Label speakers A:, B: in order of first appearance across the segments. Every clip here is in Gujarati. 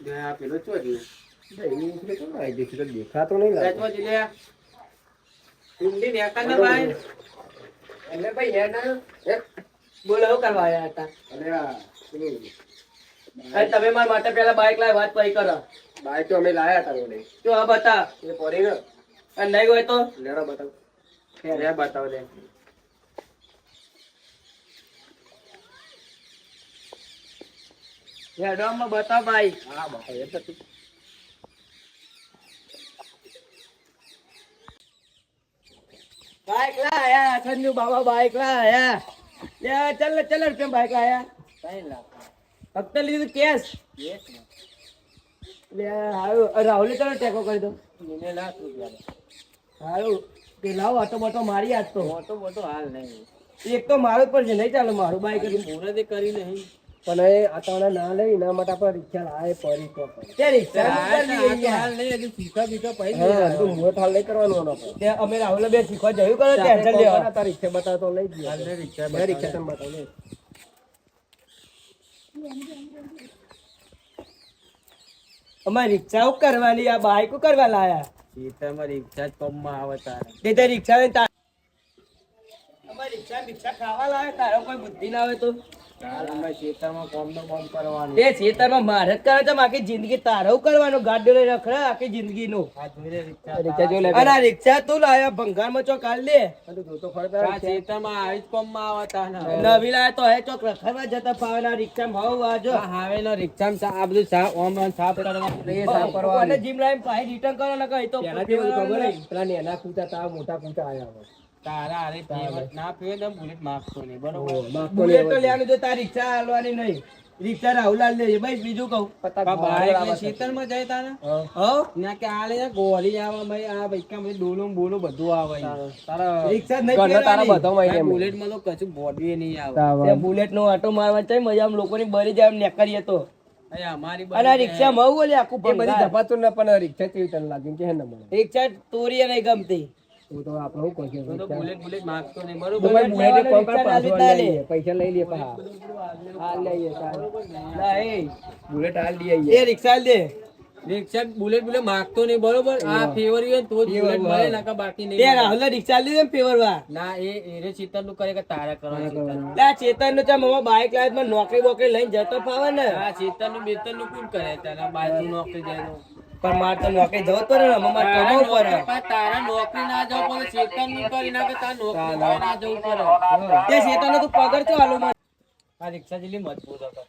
A: આ પેલો ચો ગયો
B: ભાઈ, એટલે કેમ આવી જશે? તો દેખાતો નહીં લાગે.
A: ઊંડી નેકા ના ભાઈ.
B: એટલે ભાઈ એના એક
C: બોલો શું કરવા આવ્યા હતા?
B: અને
C: અરે તમે મારા માટે પેલા બાઈક લાવી વાત પછી કરો.
B: બાઈક તો અમે લાયા હતા.
C: જો આ બતા
B: એ પડી ને
C: અને નહીં હોય તો?
B: લેડો બતાવ.
A: લે બતાવ દે
C: હેડવામાં બતાવ બાઈક
B: હા એ તો.
C: બાઈક લાયા સંજુ બાબા બાઈક લાયા લે ચાલ ચાલ રૂપિયા બાઈક લાયા? ફક્ત લીધું કેશ. લે હારું. રાહુલ ચાલો ટેકો કરી દો
A: એને લાખ રૂપિયા
C: હારું. કે લાવો ઓટો બોટો મારી આજ તો.
A: મોટો મોટો હાલ નહીં.
C: એક તો મારું પણ છે નહીં ચાલે મારું બાઈક
A: મુહૂર્તે કરી નહીં.
B: પણ એ આ ના લે એના માટે આપણે રિક્ષા લાવે પરી તો.
C: તે રિક્ષા
A: હાલ નહીં હજુ
B: હા તું હાલ કરવાનું એનો
C: તે અમે રાહુલ બે શીખવા જયું કરો ટેન્શન
B: આપણે
C: લેવા.
B: કોણ રિક્ષા બતાવતો લઈ ગયો.
A: હાલ રિક્ષા
B: બે રિક્ષા તને બતાવ લે.
C: અમારે રિક્ષા કરવાની આ બાઈક કરવા લાયા?
A: સીતામાં રિક્ષા જ આવે તારે.
C: તે તો રિક્ષા ને તા- અમારે રિક્ષા બિક્ષા ખાવા લાવે તારો કોઈ બુદ્ધિ ના આવે તો.
A: તારામાં સીતામાં કોમનો કોમ કરવાનું.
C: તે ખેતરમાં મારે જ કરે છે આખી જિંદગી તારો કરવાનો ગાડીઓ લઈને રખડે આખી જિંદગી નું
A: આ રિક્ષા
B: રિક્ષા જો લે
C: અને રિક્ષા તું લાયા ભંગારમાં ચોક હાલ દે.
B: તું જોતો ખરો પેલા
A: આ
B: રિક્ષા?
A: સીતામાં આવી જ પંપમાં આવે તાને
C: નવી લાયા તો હે ચોક રખડવા જતા ફાવે ના રિક્ષા ભાવ આજો
A: આ હાવેનો રિક્ષામાં આ બધું સાફ ઓમ સાફ કરવા
B: એ સાફ કરવાની.
C: જીમ લાઈન પાછી રિટર્ન કરો ને કઈ તો
B: પહેલા ખબર પેલા નેના કૂતા તા મોટા કૂતા આયા.
A: તારા ના બુલેટ માગતો નહીં બરોબર?
B: ઓહ, માફ તો
C: બુલેટ તો લેવાનું જો તાર રિક્ષા હાલવાની નહીં. રિક્ષા રાહુલાલ લેજે ભાઈ બીજું કહું.
B: પતા
A: બા-
B: ઘોડા
A: બાઈક
B: લાવવા
A: ને જાય તારે?
B: હો.
A: ના કે આ લે ગોળી આવે ભાઈ આ ભાઈ બધું ડોલું બોલું બધું આવે
B: તારા- તારા
C: રિક્ષા નહીં
B: તારા
A: ભાઈ
B: એમ.
A: બુલેટમાં તો કશું બોડી નહીં આવે.
C: બુલેટ નો આટો મારવા ચાય મજા આમ લોકોની બરી જાય એમ નેકરીએ તો.
A: અમારી
C: અને રિક્ષા માં આખું
B: બધી. ધપાતું ના પણ રિક્ષા કેવી તને લાગ્યું કે હે ન
C: રિક્ષા તોરીએ નહીં ગમતી.
B: તો તો આપણે શું કહીએ
A: તો તો બુલેટ બુલેટ માગતો નહીં. બરોબર.
B: ભાઈ બુલેટ કોણ
C: ના
B: પાછો
C: લીધા
B: લઈ
C: લે.
B: લઈએ. પૈસા લઈ લઈએ પા હાલ લઈએ
C: ના? એ.
B: બુલેટ હાલ લઈ આવીએ.
C: એ રિક્ષા દે.
A: રિક્ષા બુલેટ બુલેટ માગતો નહીં બરોબર. આ ફેવર હોય તો જ બુલેટ મળે નકર બાકી
C: તે રાહુલ રિક્ષા લીધે ફેવર ફેવરવા
A: ના એ એરે ચિત્તરનું કરે કે તારા કરવાનું
C: લે ચેતનનું તમે મામા બાઈક લાવે નોકરી બોકરી લઈને જતો ફાવે ને.
A: આ ચિત્તરનું બેતરનું કોણ કરે? તારા બાઈક નોકરી જાય તો.
C: પણ મારે તો નોકરી જવું પડે ને અમારે કમાવું પડે.
A: તારા નોકરી ના જવું પડે ચેતનનું કરી નાખે તારા નોકરી ના જવું પડે.
C: તે શેતન તું પગાર તો આલુ
A: આ રિક્ષા જેટલી મજબૂત હતો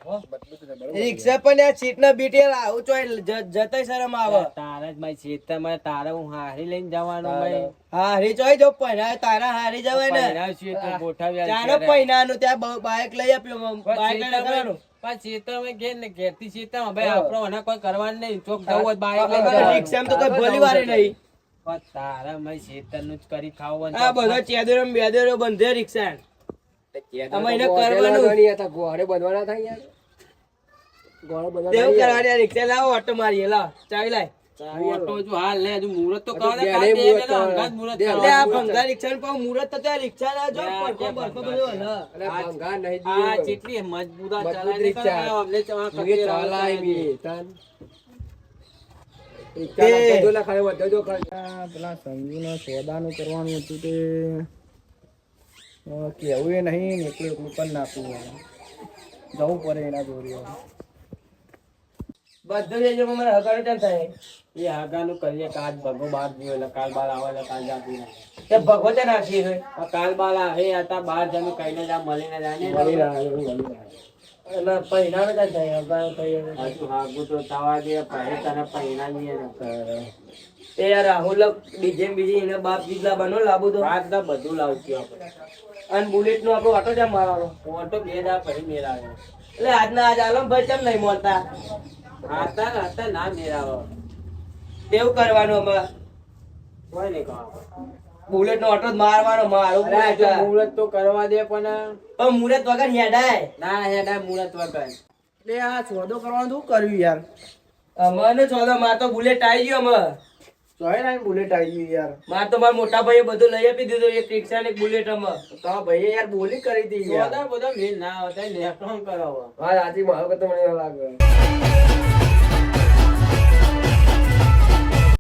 C: રિક્ષા પણ આ સીટ ના બીટી આવું ચોય જ- શરમ આવે.
A: તારા જ ચેતન તારા હું હારી લઈને જવાનું
C: હારી હા જો પહેરાય તારા હારી જવાય ને. ચાલો. ત્યાં બ- બાઈક લઈ આપ્યો
A: પણ
C: બાઈક લઈને જવાનું.
A: ચેતરમાં ઘેર ને ઘેરથી ચેતરમાં ભાઈ આપણો કોઈ કરવાનું નહીં. ચોક જવું હોય તો
C: કોઈ ભલી વારે નહીં.
A: પણ તારા ભાઈ ચેતનનું જ કરી ખાવું
C: આ બધો ચેદરો બેદરો બંધે રિક્ષા આમાં એને કરવાનું.
B: હતા, ગોળે બંધવાના થાય યાર. ગોળે બંધવાના
C: તેવું કરવાની રિક્ષા લાવો ઓટો મારીએ લાવ ચાવી લાય
A: ઓટો જો હાલ લે હજુ મુહૂર્ત તો
B: હજુ
A: ને, કાલ દે
B: મુહૂર્ત
A: પેલા. મુહૂર્ત
B: દે,
C: આ ભંગાર રિક્ષા ને મુહૂર્ત તો ત્યાં રિક્ષા ના જો
A: યા,
C: પડખો
A: કે
C: બરખો
A: ભંગાર
C: બધું.
B: અરે ભંગાર નહીં
A: આ જેટલી મજબૂત આ
B: રિક્ષા.
A: અમને ચવા
B: હું ચાલાય બી. તાન. રિક્ષા લાગતા જો લા ખાલી વધો જો ખાલી.
D: પેલા સંજુને સોદાનું કરવાનું હતું તે કહેવું એ નહીં ને એટલું પણ નાખવું. જવું પડે એના જોડે.
C: બધું જ મને હગાડો થાય?
A: એ આગાનું કરીએ કે ભગો બાર ગયો એટલે કાલ બાર આવે એટલે કાલ જાતી નહીં.
C: તે નાખી છે.
A: આ કાલ બાર આવે આતા બાર જમી કહીને જા મળીને જાય ને
B: મળી રહ્યા, એટલે મળી
C: ને કઈ થાય? હગાડો થઈ
A: હજુ હાગું તો થવા દે પછી તને પૈણાવીએ ને
C: એ યાર રાહુલ બીજે બીજી એને બાપ જીતલા બનો લાબુ તો?
A: તો બધું લાવશું આપણે.
C: અને બુલેટ નો આપણો ઓટો કેમ મારવાનો?
A: ઓટો બે દા પછી મેળાવે
C: એટલે આજના આજ આલમ ભાઈ કેમ નહીં મળતા?
A: આતા ને હતા ના મેળાવે
C: તેવું કરવાનું અમે
A: કોઈ નહીં કહો
C: બુલેટ નો ઓટો જ મારવાનો મારો
A: મુહૂર્ત તો કરવા દે પણ
C: પણ મુહૂર્ત વગર હેડાય.
A: ના હેડાય મુહૂર્ત વગર.
D: એટલે આ સોદો કરવાનું શું કર્યું યાર?
C: અમારે સોદો મારતો બુલેટ આવી ગયો અમે
D: ચોય ના બુલેટ આવી ગયું યાર.
C: માર તો મારા મોટા ભાઈએ બધું લઈ આપી દીધું એક રિક્ષા ને એક બુલેટમાં
D: તો ભાઈએ યાર બોલી કરી દીધી યાર.
A: બધા બધા મેલ ના આવતા નેકળો કરાવો
B: હા, સાચી મારો કરતો મને લાગે.